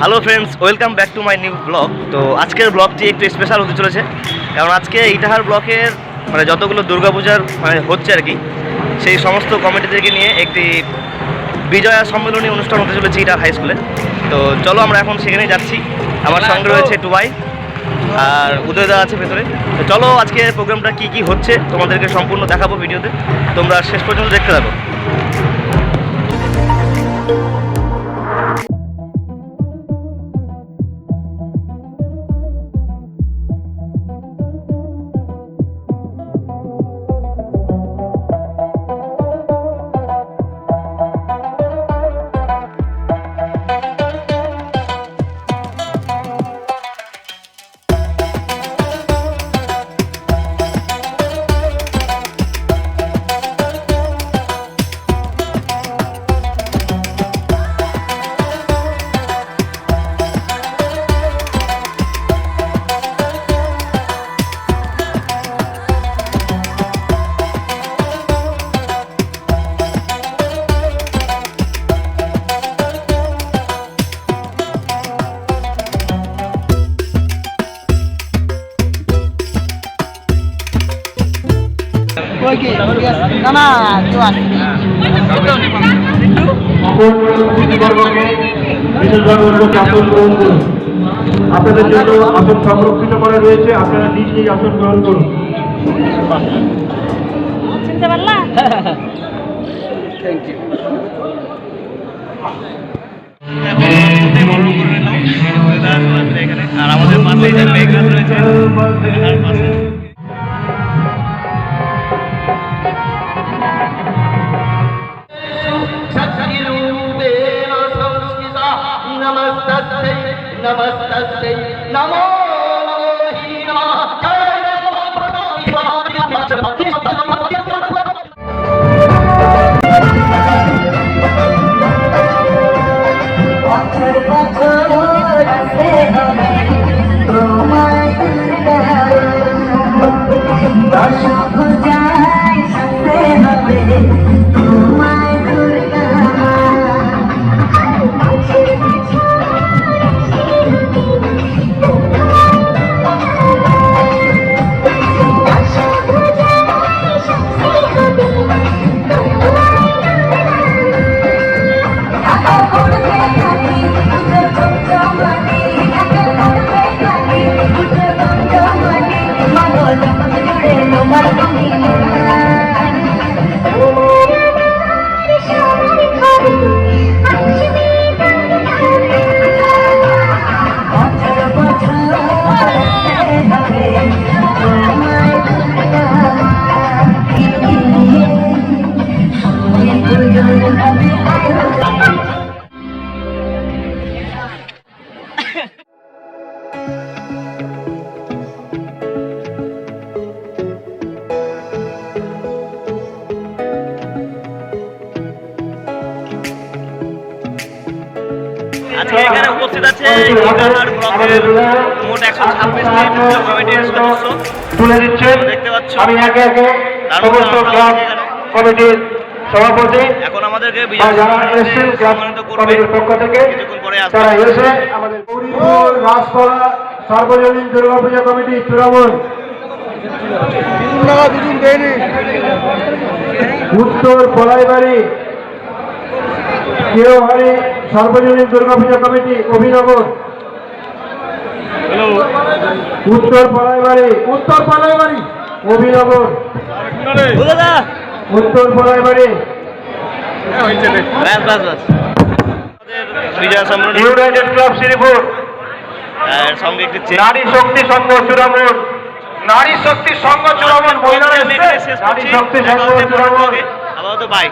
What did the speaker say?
Hello friends welcome back to my new blog. তো আজকের ব্লগটি একটু স্পেশাল হতে চলেছে কারণ আজকে ইটাহার ব্লকের মানে যতগুলো দুর্গাপূজার মানে হচ্ছে আর কি সেই সমস্ত কমিটিদেরকে নিয়ে একটি বিজয়া সম্মেলনী অনুষ্ঠান হতে চলেছে ইটাহার হাই স্কুলে তো চলো আমরা এখন সেখানে যাচ্ছি। আমার সঙ্গে রয়েছে টুবাই আর উদয়দা আছে ভেতরে। তো চলো আজকে প্রোগ্রামটা কি কি হচ্ছে তোমাদেরকে সম্পূর্ণ দেখাবো ভিডিওতে। তোমরা শেষ পর্যন্ত দেখতে থাকো। আপনাদের জন্য আসন সংরক্ষিত করা রয়েছে। আপনারা নিজ নিজ আসন গ্রহণ করুন। চিনতে পারলা? আর namastate namo আজকে এখানে উপস্থিত আছে ইটাহার ব্লকের মোট একশো ছাব্বিশটি পুজো কমিটির সদস্য। তুলে দিচ্ছেন। দেখতে পাচ্ছ। আমি একে একে সমস্ত ক্লাব কমিটির সভাপতি এখন আমাদেরকে সম্মানিত করবে। কমিটির পক্ষ থেকে কিছুক্ষণ পরে তারা এসে আমাদের রাজপাড়া সার্বজনীন দুর্গাপূজা কমিটি চূড়ামণ উত্তর পলাইবাড়ি কেওহারি সার্বজনীন দুর্গাপূজা কমিটি অভিনগর। উত্তর পলাইবাড়ি উত্তর পলাইবাড়ি। অভিনগর। উত্তর বিজয় সম্মেলনী ইউনাইটেড ক্লাব শ্রীপুর সঙ্গে একটি নারী শক্তি সংঘ চূড়ামণ। নারী শক্তি সংঘ চূড়ামণ মহিলারা নারী শক্তি সংঘ হচ্ছে পরের চূড়ামণ। ব্লগে। আপাতত বাই